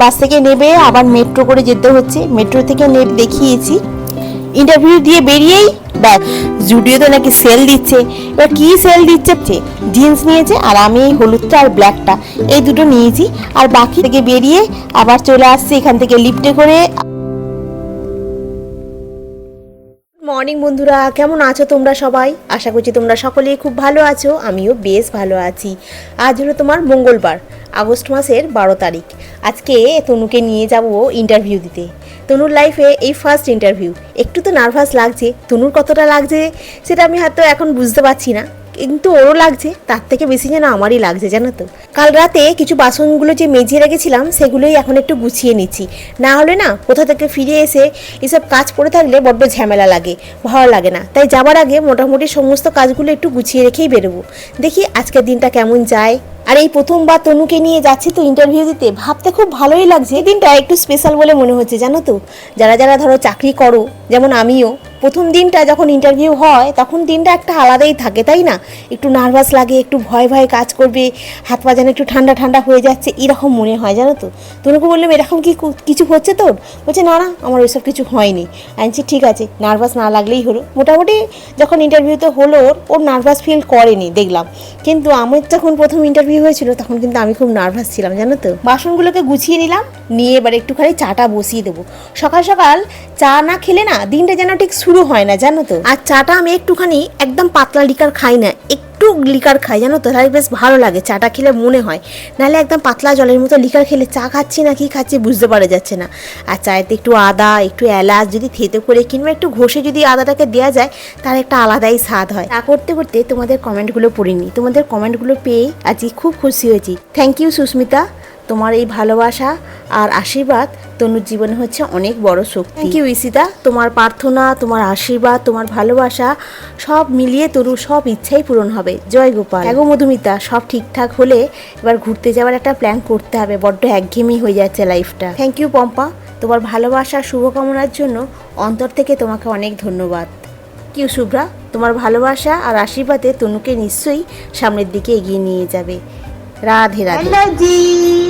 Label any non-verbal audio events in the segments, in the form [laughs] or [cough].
বাস থেকে নেবে, আবার মেট্রো করে যেতে হচ্ছে। মেট্রো থেকে নেট দেখিয়েছি। ইন্টারভিউ দিয়ে বেরিয়েই ব্যাগ জুডিওতে নাকি সেল দিচ্ছে। এবার কী সেল দিচ্ছে? জিন্স নিয়েছে আর আমি এই হলুদটা আর ব্ল্যাকটা এই দুটো নিয়েছি। আর বাকি থেকে বেরিয়ে আবার চলে আসছি এখান থেকে লিফটে করে। মর্নিং বন্ধুরা, কেমন আছো তোমরা সবাই? আশা করছি তোমরা সকলেই খুব ভালো আছো, আমিও বেশ ভালো আছি। আজ হলো তোমার মঙ্গলবার, আগস্ট মাসের বারো তারিখ। আজকে তনুকে নিয়ে যাব ইন্টারভিউ দিতে। তনুর লাইফে এই ফার্স্ট ইন্টারভিউ একটু তো নার্ভাস লাগছে, তনুর কতটা লাগছে, সেটা আমি হয়তো এখন বুঝতে পারছি না। কিন্তু ওরও লাগছে, তার থেকে বেশি যেন আমারই লাগছে, জানো তো। কাল রাতে কিছু বাসনগুলো যে মেজে রেখেছিলাম, সেগুলোই এখন একটু গুছিয়ে নিচ্ছি। না হলে না, কোথা থেকে ফিরে এসে এসব কাজ করে থাকলে বড্ড ঝামেলা লাগে ভালো লাগে না। তাই যাবার আগে মোটামুটি সমস্ত কাজগুলো একটু গুছিয়ে রেখেই বেরোবো। দেখি আজকের দিনটা কেমন যায়। আর এই প্রথমবার তনুকে নিয়ে যাচ্ছি তো ইন্টারভিউ দিতে, ভাবতে খুব ভালোই লাগছে। দিনটা একটু স্পেশাল বলে মনে হচ্ছে, জানো তো। যারা যারা ধরো চাকরি করো, যেমন আমিও প্রথম দিনটা যখন ইন্টারভিউ হয় তখন দিনটা একটা আলাদাই থাকে তাই না? একটু নার্ভাস লাগে একটু ভয় ভয় কাজ করবে হাত পা যেন একটু ঠান্ডা ঠান্ডা হয়ে যাচ্ছে এরকম মনে হয় জানো তো? তনুকে বললাম এরকম কি কিছু হচ্ছে তোর? বলছে না না আমার ওইসব কিছু হয়নি। বলছি, ঠিক আছে নার্ভাস না লাগলেই হলো। মোটামুটি যখন ইন্টারভিউতে হলো ওর ওর নার্ভাস ফিল করেনি দেখলাম। কিন্তু আমার যখন প্রথম ইন্টারভিউ হয়েছিল তখন কিন্তু আমি খুব নার্ভাস ছিলাম জানো তো? বাসনগুলোকে গুছিয়ে নিলাম নিয়ে এবার একটুখানি চাটা বসিয়ে দেবো। সকাল সকাল চা না খেলে না দিনটা যেন ঠিক শুরু হয় না, জানো তো। আর চাটা আমি একটুখানি একদম পাতলা লিকার খাই না, একটু লিকার খাই, জানো তো? তাহলে বেশ ভালো লাগে, চাটা খেলে মনে হয়। নাহলে একদম পাতলা জলের মতো লিকার খেলে চা খাচ্ছি না, কি খাচ্ছি বুঝতে পারা যাচ্ছে না। আর চায়েতে একটু আদা, একটু এলাচ যদি থেতো করে কিংবা একটু ঘষে যদি আদাটাকে দেওয়া যায়, তার একটা আলাদাই স্বাদ হয়। তা করতে করতে তোমাদের কমেন্টগুলো পড়িনি। তোমাদের কমেন্টগুলো পেয়ে আজকে খুব খুশি হয়েছি। Thank you Susmita. তোমার এই ভালোবাসা আর আশীর্বাদ তনুর জীবনে হচ্ছে অনেক বড় শক্তি। থ্যাংক ইউ ইসিতা তোমার প্রার্থনা তোমার আশীর্বাদ তোমার ভালোবাসা সব মিলিয়ে তনুর সব ইচ্ছাই পূরণ হবে। জয় গোপাল। এগো মধুমিতা সব ঠিকঠাক হলে এবার ঘুরতে যাওয়ার একটা প্ল্যান করতে হবে। বড্ড একঘেয়েমি হয়ে যাচ্ছে লাইফটা থ্যাংক ইউ পম্পা। তোমার ভালোবাসা শুভকামনার জন্য অন্তর থেকে তোমাকে অনেক ধন্যবাদ। কিউ শুভ্রা। তোমার ভালোবাসা আর আশীর্বাদে তনুকে নিশ্চয়ই সামনের দিকে এগিয়ে নিয়ে যাবে। রাধে রাধে।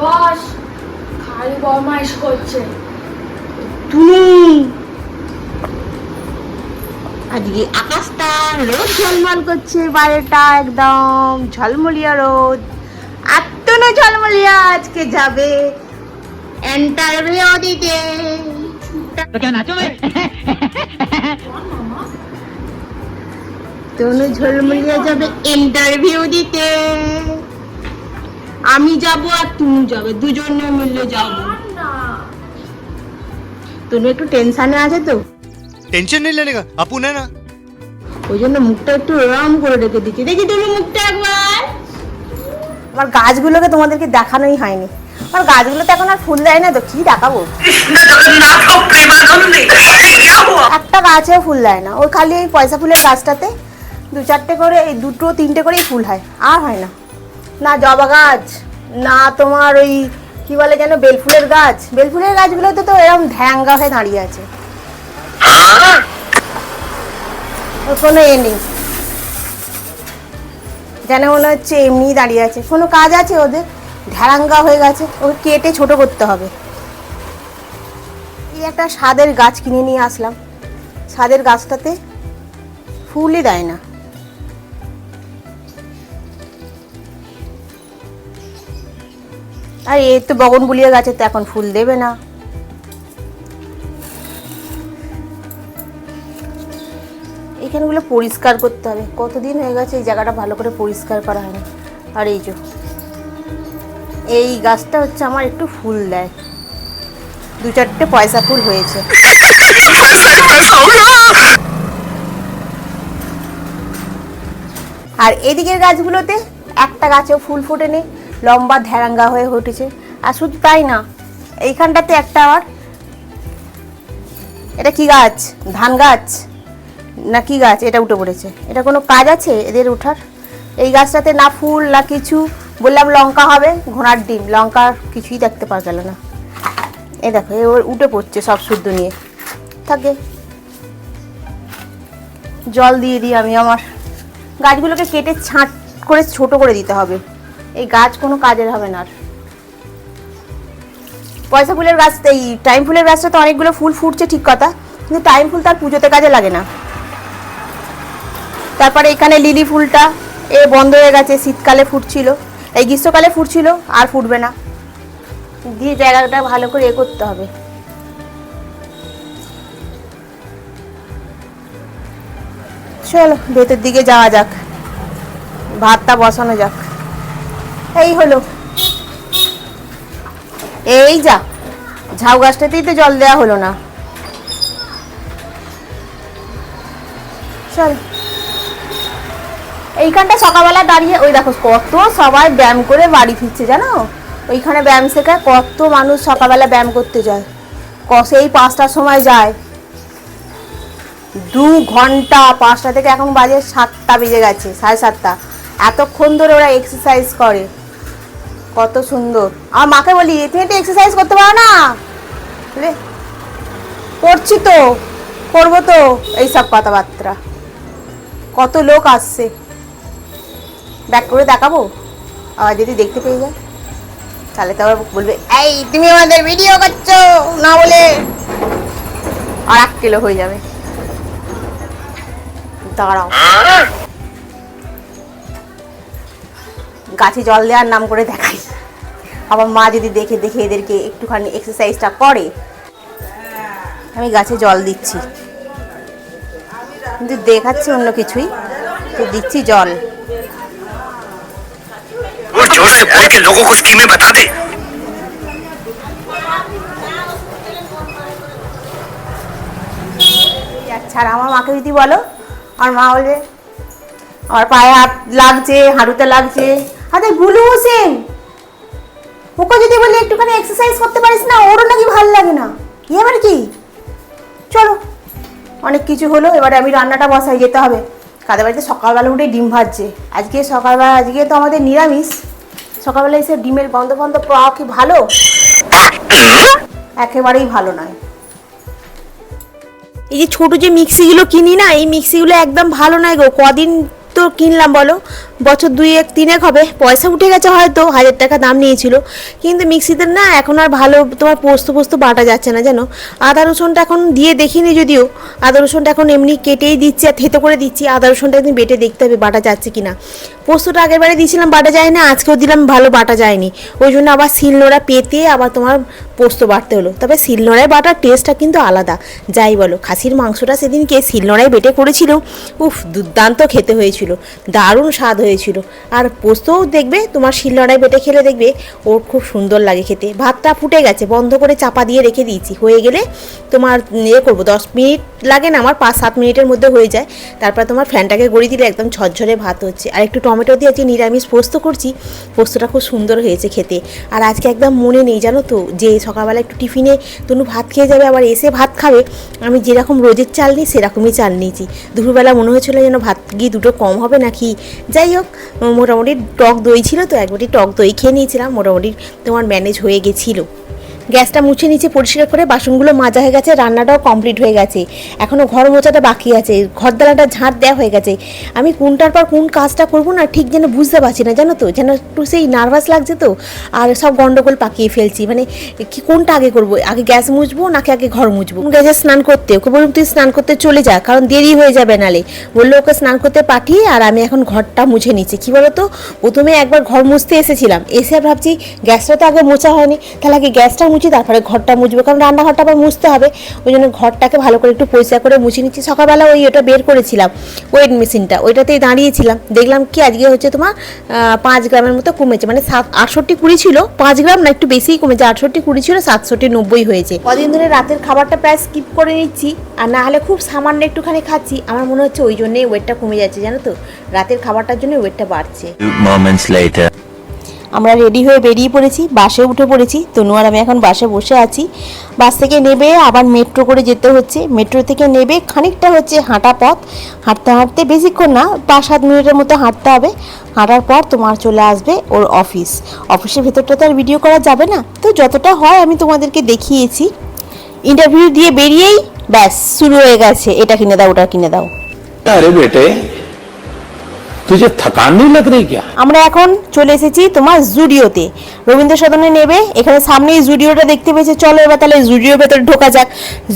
বস খালি বদমাইশ করছে। তুমি আজকে আকাশটা রোদ। ঝলমল করছে বাইরেটা একদম ঝলমলিয়া রোদ। আত্মনো ঝলমলিয়া আজকে যাবে। ইন্টারভিউ দিতে। তনু ঝলমলিয়া যাবে। ইন্টারভিউ দিতে। আমি যাব আর তুমি যাবে। দুজনে মিলে যাব। তুমি একটু টেনশনে আছে তো? টেনশন নেই লেনে আপু না না। ওই জন্য মুখটা একটু রম করে রেখে দিচ্ছি। দেখি তুমি মুখটা একবার। আমার গাছগুলোকে তোমাদেরকে দেখানোই হয়নি। আমার গাছগুলো তো এখন আর ফুল দেয় না তো কি দেখাবো? একটা গাছেও ফুল দেয় না। ওই খালি ওই পয়সা ফুলের গাছটাতে দু চারটে করে এই দুটো তিনটে করেই ফুল হয়। আর হয় না। না জবা গাছ, না তোমার ওই কি বলে যেন বেলফুলের গাছ। বেলফুলের গাছগুলোতে তো এরকম ধ্যাঙ্গা হয়ে দাঁড়িয়ে আছে। ওর কোনো এ নেই। যেন মনে হচ্ছে এমনি দাঁড়িয়ে আছে। কোনো কাজ আছে ওদের? ঢ্যারাঙ্গা হয়ে গেছে। ওকে কেটে ছোট করতে হবে। এই একটা স্বাদের গাছ কিনে নিয়ে আসলাম। স্বাদের গাছটাতে ফুলই দেয় না। আর এই তো বগন বগনবুলিয়া গাছে তো এখন ফুল দেবে না। এখানগুলো পরিষ্কার করতে হবে। কতদিন হয়ে গেছে এই জায়গাটা ভালো করে পরিষ্কার করা হয়নি। আর এই যে, এই গাছটা হচ্ছে আমার একটু ফুল দেয়। দু চারটে পয়সা ফুল হয়েছে। আর এদিকের গাছগুলোতে একটা গাছেও ফুল ফোটেনি। লম্বা ধ্যারাঙ্গা হয়ে উঠেছে। আর শুধু তাই না, এইখানটাতে একটা আবার, এটা কি গাছ? ধান গাছ? না কি গাছ? এটা উঠে পড়েছে। এটা কোনো কাজ আছে এদের উঠার? এই গাছটাতে না ফুল, না কিছু, বললাম লঙ্কা হবে, ঘোড়ার ডিম। লঙ্কা কিছুই দেখতে পাওয়া গেল না। এ দেখো, এ ওর উঠে পড়ছে সব শুদ্ধ নিয়ে। থাকে জল দিয়ে দিই আমি আমার। গাছগুলোকে কেটে ছাঁট করে ছোট করে দিতে হবে। এই গাছ কোনো কাজের হবে না আর। পয়সা ফুলের গাছ, এই টাইম ফুলের গাছটা তো অনেকগুলো ফুল ফুটছে, ঠিক কথা। কিন্তু টাইম ফুল তার পুজোতে কাজে লাগে না। তারপরে এখানে লিলি ফুলটা, এ বন্ধ হয়ে গেছে, শীতকালে ফুটছিল। এই গ্রীষ্মকালে ফুটছিল, আর ফুটবে না। দিয়ে জায়গাটা ভালো করে এ করতে হবে। চলো, ভেতর দিকে যাওয়া যাক। ভাতটা বসানো যাক। এই হলো। এই যা, ঝাউ গাছটাতেই তো জল দেওয়া হলো না। চল। এইখানটা সকালবেলা দাঁড়িয়ে, ওই দেখো কত সবাই ব্যায়াম করে বাড়ি ফিরছে, জানো? ওইখানে ব্যায়াম শেখায় কত মানুষ সকালবেলা ব্যায়াম করতে যায়। সেই পাঁচটার সময় যায়। দু ঘণ্টা, পাঁচটা থেকে এখন বাজে সাতটা বেজে গেছে, সাড়ে সাতটা। এতক্ষণ ধরে ওরা এক্সারসাইজ করে। কত সুন্দর। আমার মাকে বলি তুমি একটু এক্সারসাইজ করতে পারো না? করছি তো করব তো। এইসব কথাবার্তা। কত লোক আসছে। ব্যাক করে দেখাবো? আবার যদি দেখতে পেয়ে যায়। তাহলে তো আবার বলবে, এই, তুমি আমাদের ভিডিও করছ? না বলে আর এক কিলো হয়ে যাবে। দাঁড়াও। গাছে জল দেওয়ার নাম করে দেখাই। আমার মা যদি দেখে দেখে এদেরকে একটুখানি এক্সারসাইজটা করে আমি গাছে জল দিচ্ছি। কিন্তু দেখাচ্ছি অন্য কিছুই তো দিচ্ছি জল। আর আমার মাকে যদি বলো আমার মা বলবে আমার পায়ে হাত লাগছে হাঁটুতে লাগছে আরে বুলু হোসেন, ওকে যদি বলি একটুখানি এক্সারসাইজ করতে পারিস না, ওরও নাকি ভালো লাগে না। এবার কি? চলো, অনেক কিছু হলো, এবারে আমি রান্নাটা বসাই, যেতে হবে। কাদের বাড়িতে সকালবেলা উঠে ডিম ভাজছে। আজকে সকালবেলা, আজকে তো আমাদের নিরামিষ। সকালবেলা এসে ডিমের গন্ধ ফন্ধ পাওয়া কি ভালো? একেবারেই ভালো নয়। এই যে ছোটো যে মিক্সিগুলো কিনি না, এই মিক্সিগুলো একদম ভালো নয় গো। কদিন তো কিনলাম বলো? বছর দুই এক তিনেক হবে। পয়সা উঠে গেছে হয়তো, হাজার টাকা দাম নিয়েছিল। কিন্তু মিক্সিতে না এখন আর ভালো তোমার পোস্ত পোস্ত বাটা যাচ্ছে না, জানো? আদা রসুনটা এখন দিয়ে দেখিনি যদিও। আদা রসুনটা এখন এমনি কেটেই দিচ্ছি আর থেতো করে দিচ্ছি। আদা রসুনটা একদিন বেটে দেখতে হবে বাটা যাচ্ছে কিনা। পোস্তটা আগের বারে দিয়েছিলাম, বাটা যায় না, আজকেও দিলাম, ভালো বাটা যায়নি। ওই জন্য আবার শিলনোড়া পেতে আবার তোমার পোস্ত বাটতে হলো। তবে শিলনোড়ায় বাটার টেস্টটা কিন্তু আলাদা। যাই বলো, খাসির মাংসটা সেদিনকে শিলনোড়ায় বেটে করেছিল। উফ, দুর্দান্ত খেতে হয়েছিল। দারুণ স্বাদ হয়েছিল। আর পোস্তও দেখবে, তোমার শিলনোড়ায় বেটে খেলে দেখবে, ওর খুব সুন্দর লাগে খেতে। ভাতটা ফুটে গেছে, বন্ধ করে চাপা দিয়ে রেখে দিয়েছি। হয়ে গেলে তোমার ইয়ে করব, দশ মিনিট লাগে না আমার, পাঁচ সাত মিনিটের মধ্যে হয়ে যায়। তারপর তোমার ফ্যানটাকে গড়িয়ে দিলে একদম ঝরঝরে ভাত হচ্ছে। আর একটু টমেটো দিয়ে আজকে নিরামিষ পোস্ত করছি, পোস্তটা খুব সুন্দর হয়েছে খেতে। আর আজকে একদম মনে নেই, জানো তো, যে সকালবেলা একটু টিফিনে তনু ভাত খেয়ে যাবে, আবার এসে ভাত খাবে, আমি যেরকম রোজের চাল নিই, সেরকমই চাল নিয়েছি। দুপুরবেলা মনে হয়েছিল যেন ভাত গিয়ে দুটো কম হবে নাকি? যাই হোক মোটামুটি টক দই ছিল, তো একবারটি টক দই খেয়ে নিয়েছিলাম, মোটামুটি তোমার ম্যানেজ হয়ে গেছিল। গ্যাসটা মুছে নিচে পরিষ্কার করে বাসনগুলো মাজা হয়ে গেছে, রান্নাটাও কমপ্লিট হয়ে গেছে। এখনও ঘর মোছাটা বাকি আছে, ঘরদালাটা ঝাঁট দেওয়া হয়ে গেছে। আমি কোনটার পর কোন কাজটা করব না ঠিক যেন বুঝতে পারছি না, জানো তো? যেন একটু সেই নার্ভাস লাগছে তো, আর সব গন্ডগোল পাকিয়ে ফেলছি। মানে কি কোনটা আগে করব? আগে গ্যাস মুছবো নাকি আগে ঘর মুছবো? গ্যাসে স্নান করতে? ওকে বলুন তুই স্নান করতে চলে যা, কারণ দেরি হয়ে যাবে নালে। বলল, ওকে স্নান করতে পাঠিয়ে আর আমি এখন ঘরটা মুছে নিচ্ছি। কী বলো তো প্রথমে একবার ঘর মুছতে এসেছিলাম। এসে ভাবছি, গ্যাসটা তো আগে মোছা হয়নি, তাহলে আগে গ্যাসটা মুছি, তারপরে ঘরটা মুছবো। কারণ রান্নাঘরটা আবার মুছতে হবে। ওই জন্য ঘরটাকে ভালো করে একটু পরিষ্কার করে মুছে নিচ্ছি। সকালবেলা ওই ওটা বের করেছিলাম ওয়েট মেশিনটা ওইটাতেই দাঁড়িয়েছিলাম। দেখলাম কি আজকে হচ্ছে তোমার পাঁচ গ্রামের মতো কমেছে। মানে সাত, আটষট্টি কুড়ি ছিল, পাঁচ গ্রাম না একটু বেশিই কমেছে। আটষট্টি কুড়ি ছিল, সাতষট্টি নব্বই হয়েছে। কদিন ধরে রাতের খাবারটা প্রায় স্কিপ করে নিচ্ছি। আর না হলে খুব সামান্য একটুখানি খাচ্ছি। আমার মনে হচ্ছে ওই জন্যই ওয়েটটা কমে যাচ্ছে, জানো তো? রাতের খাবারটার জন্য ওয়েটটা বাড়ছে. আমরা রেডি হয়ে বেরিয়ে পড়েছি, বাসে উঠে পড়েছি। তনু আর আমি এখন বাসে বসে আছি। বাস থেকে নেবে আবার মেট্রো করে যেতে হচ্ছে। মেট্রো থেকে নেবে খানিকটা হচ্ছে হাঁটা পথ। হাঁটতে হাঁটতে বেশিক্ষণ না, পাঁচ সাত মিনিটের মতো হাঁটতে হবে। হাঁটার পর তোমার চলে আসবে ওর অফিস অফিসের ভেতরটা তো আর ভিডিও করা যাবে না। তো যতটা হয় আমি তোমাদেরকে দেখিয়েছি। ইন্টারভিউ দিয়ে বেরিয়েই ব্যাস, শুরু হয়ে গেছে। এটা কিনে দাও, ওটা কিনে দাও। আরে বেটে তুই থকান নেই লাগ রে क्या? আমরা এখন চলে এসেছি তোমার জুডিওতে। রবীন্দ্র সদনে নেবে, এখানে সামনেই জুডিওটা দেখতে পেয়েছে। চলো এবার তাহলে জুডিওর ভেতরে ঢোকা যাক।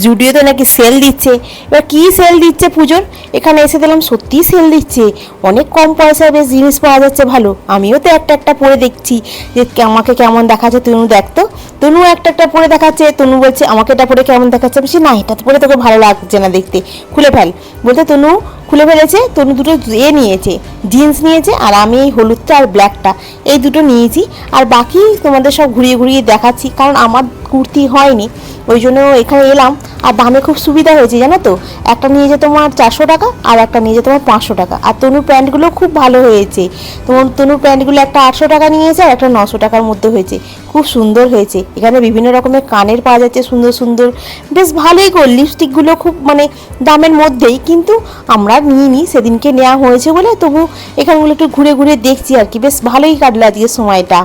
জুডিওতে নাকি সেল দিচ্ছে। এবার কি সেল দিচ্ছে পুজোর এখানে এসে দিলাম সত্যি সেল দিচ্ছে। অনেক কম পয়সায় বেশ জিনিস পাওয়া যাচ্ছে ভালো। আমিও তো একটা একটা পরে দেখছি যে আমাকে কেমন দেখাচ্ছে তনু দেখতো তনু একটা একটা পরে দেখাচ্ছে। তনু বলছে, আমাকে এটা পরে কেমন দেখাচ্ছে? বলছি, না, এটা পরে তোকে ভালো লাগছে না দেখতে। খুলে ফেল। বলতে তনু, খুলে ফেলেছে? তনু দুটো এ নিয়েছে। জিন্স নিয়েছে আর আমি এই হলুদটা আর ব্ল্যাকটা এই দুটো নিয়েছি। আর বাকি তোমাদের সব ঘুরিয়ে ঘুরিয়ে দেখাচ্ছি, কারণ আমার কুর্তি হয়নি। ওই জন্য এখানে এলাম। আর দামে খুব সুবিধা হয়েছে, জানো তো? একটা নিয়েছে তোমার চারশো টাকা আর একটা নিয়েছে তোমার পাঁচশো টাকা। আর তনুর প্যান্টগুলো খুব ভালো হয়েছে। তোমার তনুর প্যান্টগুলো একটা আটশো টাকা নিয়েছে আর একটা নশো টাকার মধ্যে হয়েছে। খুব সুন্দর হয়েছে। এখানে বিভিন্ন রকমের কানের পাওয়া যাচ্ছে, সুন্দর সুন্দর। বেশ ভালোই গো লিপস্টিকগুলো খুব মানে দামের মধ্যেই। কিন্তু আমরা নিইনি। সেদিনকে নেওয়া হয়েছে বলে, তবু এখানগুলো একটু ঘুরে ঘুরে দেখছি আর কি। বেশ ভালোই কাটলো আজকে সময়টা।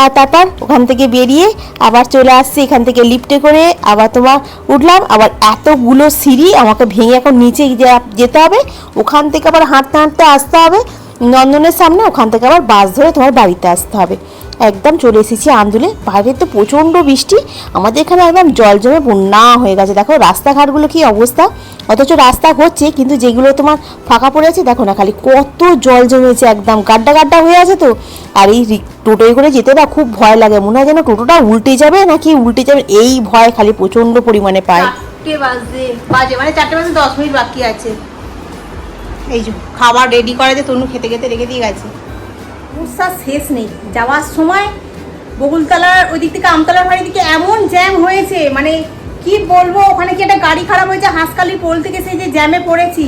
আর তারপর ওখান থেকে বেরিয়ে আবার চলে আসছি এখান থেকে লিফটে করে। আবার তোমার উঠলাম, আবার এতগুলো সিঁড়ি আমাকে ভেঙে এখন নিচে যেতে হবে, ওখান থেকে আবার হাঁটতে হাঁটতে আসতে হবে। নন্দনের সামনে ওখান থেকে আবার বাস ধরে তোমার বাড়িতে আসতে হবে। একদম চলে এসেছি আন্দুলে। বাইরে তো প্রচণ্ড বৃষ্টি। আমাদের এখানে একদম জল জমে বন্যা হয়ে গেছে। দেখো রাস্তাঘাটগুলো কি অবস্থা? অথচ রাস্তা হচ্ছে কিন্তু যেগুলো তোমার ফাঁকা পড়ে আছে দেখো না খালি কত জল জমেছে একদম। গাড্ডা গাড্ডা হয়ে আছে তো। আর এই টোটোয় করে যেতে না খুব ভয় লাগে। মনে হয় যেন টোটোটা উল্টে যাবে নাকি উল্টে যাবে এই ভয় খালি প্রচণ্ড পরিমাণে পায়। বাজে মানে চারটে বাজে দশ মিনিট বাকি আছে। এই যে খাবার রেডি করে যে তনু খেতে খেতে রেখে দিয়ে গেছে। উৎসাহ শেষ নেই। যাওয়ার সময় বকুলতলার ওই দিক থেকে আমতলার বাড়ির দিকে এমন জ্যাম হয়েছে মানে কি বলব, ওখানে কি একটা গাড়ি খারাপ হয়েছে হাঁসকালির পোল থেকে সেই যে জ্যামে পড়েছি।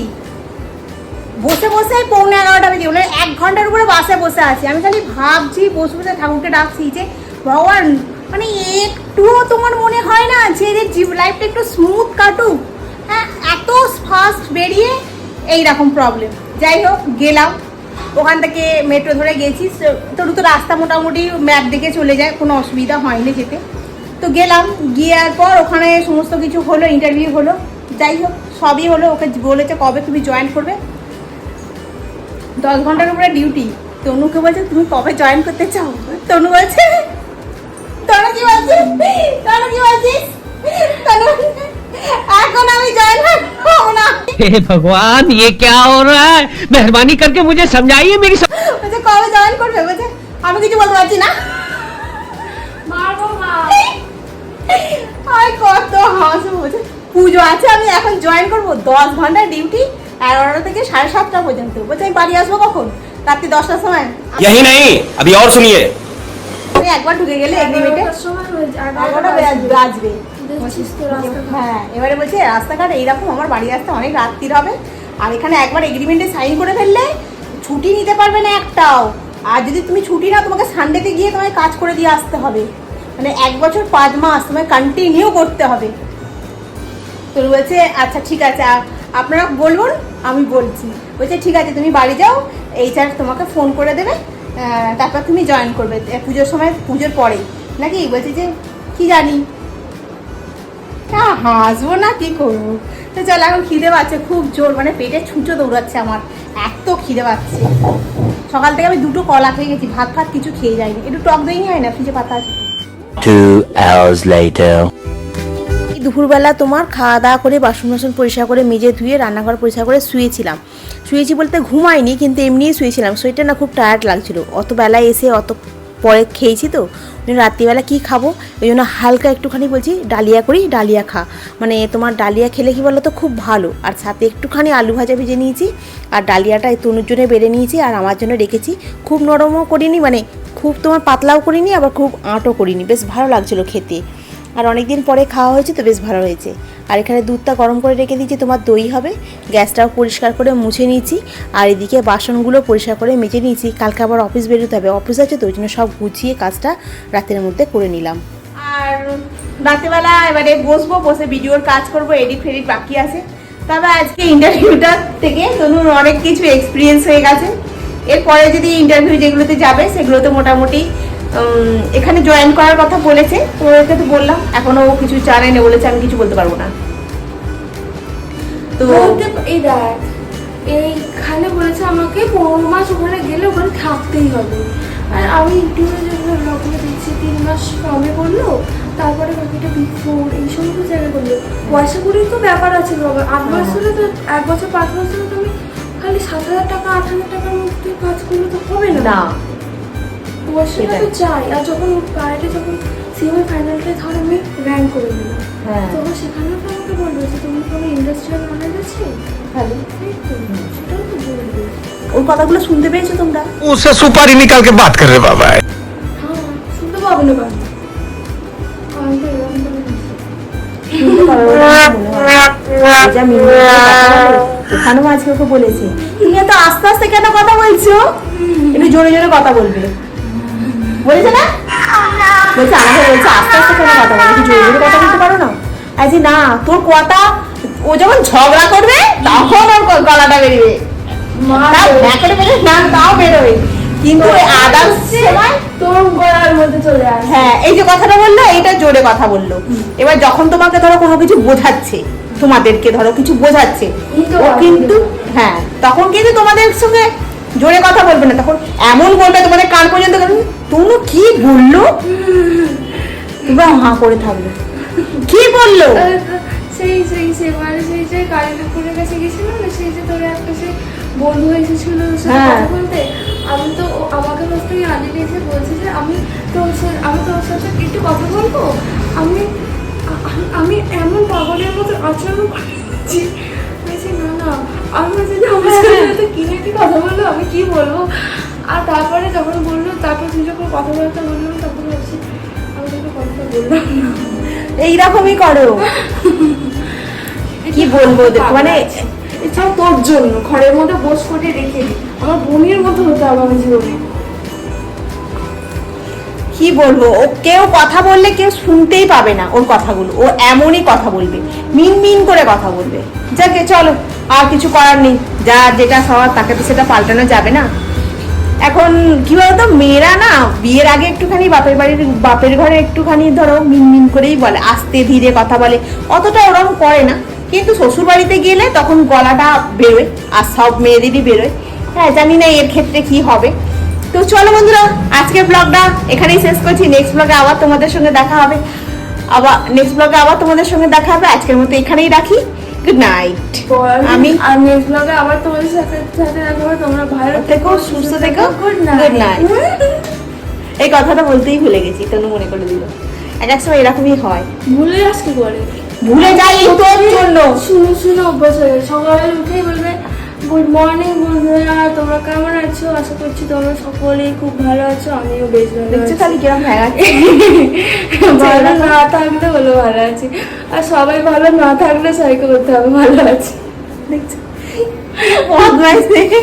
বসে বসে পৌনে এগারোটা বেজে মানে এক ঘণ্টার উপরে বাসে বসে আছি। আমি খালি ভাবছি, বসে বসে ঠাকুরকে ডাকছি যে, ভগবান মানে একটুও তোমার মনে হয় না যে যে লাইফটা একটু স্মুথ কাটুক? হ্যাঁ এত ফাস্ট বেরিয়ে এই রকম প্রবলেম যাই হোক, গেলাম। ওখান থেকে মেট্রো ধরে গেছি। তোর তো রাস্তা মোটামুটি ম্যাপ দেখে চলে যায়, কোনো অসুবিধা হয়নি যেতে। তো গেলাম, গিয়ার পর ওখানে সমস্ত কিছু হলো ইন্টারভিউ হলো। যাই হোক, সবই হলো, ওকে বলেছে কবে তুমি জয়েন করবে। দশ ঘণ্টার উপরে ডিউটি তনুকে বলছে, তুমি কবে জয়েন করতে চাও? তনু বলছে, তনু কি বলছে তনু কি বলছিস? তনু हे भगवान ये क्या हो रहा है मेहरबानी करके मुझे समझाइए मेरी सम... বলছে কবে জয়েন করবে বলছে আমি কিছু বলতে পারছি না মারবো মা আর কত হাসি বলছে পুজো আছে আমি এখন জয়েন করবো দশ ঘন্টা ডিউটি এগারোটা থেকে সাড়ে সাতটা পর্যন্ত বলছে আমি বাড়ি আসবো কখন রাত্রি দশটার সময় यही नहीं अभी और सुनिए আমি একবার ঢুকে গেলে এগ্রিমেন্টে এগারোটার সময় হয়ে- এগারোটা এগারোটা বাজবে দেখছিস তো রাস্তা হ্যাঁ এবারে বলছে রাস্তাঘাট এইরকম আমার বাড়ি আসতে অনেক রাত্রির হবে। আর এখানে একবার এগ্রিমেন্টে সাইন করে ফেললে ছুটি নিতে পারবে না একটাও। আর যদি তুমি ছুটি না তোমাকে সানডেতে গিয়ে তোমায় কাজ করে দিয়ে আসতে হবে। মানে এক বছর পাঁচ মাস তোমায় কন্টিনিউ করতে হবে। তো বলছে আচ্ছা ঠিক আছে আপনারা বলুন আমি বলছি। বলছে ঠিক আছে তুমি বাড়ি যাও এইচআর তোমাকে ফোন করে দেবে তারপর তুমি জয়েন করবে পুজোর সময় পুজোর পরেই। নাকি? বলছি যে কি জানি? হাসবো না কি করব? তো চল এখন খিদে পাচ্ছে খুব জোর মানে পেটে ছুঁচো দৌড়াচ্ছে আমার। এত খিদে পাচ্ছে। সকাল থেকে আমি দুটো কলা খেয়ে গেছি ভাত ফাত কিছু খেয়ে যাইনি। একটু টক দই হয় না ফ্রিজে পাতা আছে। দুপুরবেলা তোমার খাওয়া দাওয়া করে বাসন বাসন পরিষ্কার করে মেজে ধুয়ে রান্নাঘর পরিষ্কার করে শুয়েছিলাম। শুয়েছি বলতে ঘুমাইনি কিন্তু এমনিই শুয়েছিলাম। শরীরটা না খুব টায়ার্ড লাগছিল। অত বেলায় এসে অত পরে খেয়েছি তো। ওই জন্য রাত্রিবেলা কী খাব? ওই জন্য হালকা একটুখানি বলছি ডালিয়া করি, ডালিয়া খা। মানে তোমার ডালিয়া খেলে কি বলো তো খুব ভালো। আর সাথে একটুখানি আলু ভাজা ভেজে নিয়েছি, আর ডালিয়াটা তনুর জন্য বেড়ে নিয়েছি, আর আমার জন্য রেখেছি। খুব নরমও করিনি মানে খুব তোমার পাতলাও করিনি, আবার খুব আঁটও করিনি। বেশ ভালো লাগছিল খেতে। আর অনেক দিন পরে খাওয়া হয়েছে তো বেশ ভালো হয়েছে। আর এখানে দুধটা গরম করে রেখে দিয়েছি, তোমার দই হবে। গ্যাসটাও পরিষ্কার করে মুছে নিয়েছি। আর এদিকে বাসনগুলো পরিষ্কার করে মেজে নিয়েছি। কালকে আবার অফিস বেরোতে হবে। অফিস আছে তো, ওই জন্য সব গুছিয়ে কাজটা রাতের মধ্যে করে নিলাম। আর রাতেবেলা এবারে বসবো, বসে ভিডিওর কাজ করব, এডিট ফেডিট বাকি আছে। তবে আজকে ইন্টারভিউটা থেকে ধরুন অনেক কিছু এক্সপিরিয়েন্স হয়ে গেছে। এরপরে যদি ইন্টারভিউ যেগুলোতে যাবে, সেগুলোতে মোটামুটি এখানে জয়েন করার কথা বলেছে। তোমাদেরকে তো বললাম এখনও ও কিছু জানাই না বলেছে আমি কিছু বলতে পারব না। তো এই দেখ এইখানে বলেছে আমাকে পনেরো মাস ওখানে গেলে ওখানে থাকতেই হবে। আর আমি ইউটিউবে যেগুলো দেখছি তিন মাস ফর্মে করল তারপরে বাকিটা বিগ ফোর এই সমস্ত জায়গায় করল। পয়সা করেই তো ব্যাপার আছে বাবা আট মাস হলে তো এক বছর পাঁচ হলে তো আমি খালি সাত হাজার টাকা আট হাজার টাকার মধ্যে কাজ করলে তো হবে না। তো চাই আর যখন যখন ফাইনালটা ধর আমি র্যাঙ্ক করে নিলাম। হ্যাঁ। তখন তো আমাকে বলবে যে তুমি কোনো ইন্ডাস্ট্রিয়াল ভালো সেটাও তো ওর কথাগুলো শুনতে পেয়েছ তোমরা? উসে সুপারি নিকাল কে রে বাবা। হ্যাঁ শুনতে পাবো না বাবা আজকে ওকে বলেছে। তুমি এত আস্তে আস্তে কেন কথা বলছো? একটু জোরে জোরে কথা বলবে। বলেছে না? বলছে আমাকে বলছে আস্তে আস্তে কথা বলে একটু জোরে জোরে কথা বলতে পারো না? আজ না তোর কথা ও যখন ঝগড়া করবে তখন ওর গলাটা বেরোবে। মা তাও বেরোবে। না তাও বেরোবে। কিন্তু আদার্স সময় তোর গলার মধ্যে চলে আসে। হ্যাঁ এই যে কথাটা বলল এইটা জোরে কথা বলল। এবার যখন তোমাকে ধরো কোনো কিছু বোঝাচ্ছে তোমাদেরকে ধরো কিছু বোঝাচ্ছে ও কিন্তু হ্যাঁ তখন কিন্তু তোমাদের সঙ্গে জোরে কথা বলবে না। তখন এমন বলবে তোমাদের কান পর্যন্ত তনু কি বলল? তোমরা হাঁ করে থাকবে। কি বলল? সেই সেই মানে সেই যে কালী ঠাকুরের কাছে গেছিলাম না সেই যে তোর একটা সেই বন্ধু এসেছিল হ্যাঁ। কথা বলতে আমি তো আমাকে ফার্স্ট থেকে আন্টিকে এসে বলছে যে আমি তোর সাথে আমি তোর সাথে একটু কথা বলব? আমি আমি- এমন পাগলের মতো আচরণ করছি। না না আমি বলছি যে আমার সাথে তো কি না কথা বলল আমি কি বলব? আর তারপরে যখন বলল তারপর তুই যখন কথাবার্তা বলল তখন ভাবছি আমি তোকে কথা বললাম এইরকমই করো। কি বলব? মানে এছাড়াও তোর জন্য ঘরের মধ্যে বস করে রেখে দিই আমার বোনের মতো হতে হবে আমার জীবনে। কি বলব? ও কেউ কথা বললে কেউ শুনতেই পাবে না ওর কথাগুলো। ও এমনই কথা বলবে। মিন মিন করে কথা বলবে। যাকে চলো আর কিছু করার নেই। যা যেটা সবার তাকে তো সেটা পাল্টানো যাবে না। এখন কি বলতো, মেয়েরা না বিয়ের আগে একটুখানি বাপের বাড়ির, বাপের ঘরে একটুখানি ধরো মিন মিন করেই বলে, আস্তে ধীরে কথা বলে। অতটা ওরকম করে না। কিন্তু শ্বশুর বাড়িতে গেলে তখন গলাটা বেরোয়, আর সব মেয়েদেরই বেরোয়। হ্যাঁ জানি না এর ক্ষেত্রে কি হবে। তো চলো বন্ধুরা, আজকের ব্লগটা এখানেই শেষ করছি। নেক্সট ব্লগে আবার তোমাদের সঙ্গে দেখা হবে। আবার নেক্সট ব্লগে আবার তোমাদের সঙ্গে দেখা হবে। আজকের মতো এখানেই রাখি। গুড নাইট আমি আমি নেক্সট ব্লগে আবার তোমাদের সাথে সাথে দেখো তোমরা ভালো থেকো সুস্থ থেকো গুড গুড নাইট এই কথাটা বলতেই ভুলে গেছি তনু মনে করে দিল। এক এক সময় এরকমই হয়। ভুলে যাস কি করে? ভুলে যাই তোর জন্য। শুনো শুনো অভ্যাস হয়ে। সকালে উঠেই বলবে গুড মর্নিং বন্ধুরা। তোমরা কেমন আছো? আশা করছি তোমরা সকলেই খুব ভালো আছো আমিও বেশ ভালো দেখছ আছি। তাহলে কিরম [laughs] ভালো না থাকলে বলে ভালো আছি। আর সবাই ভালো না থাকলে সবাইকে করতে হবে ভালো আছি। দেখছ? [laughs] দেখে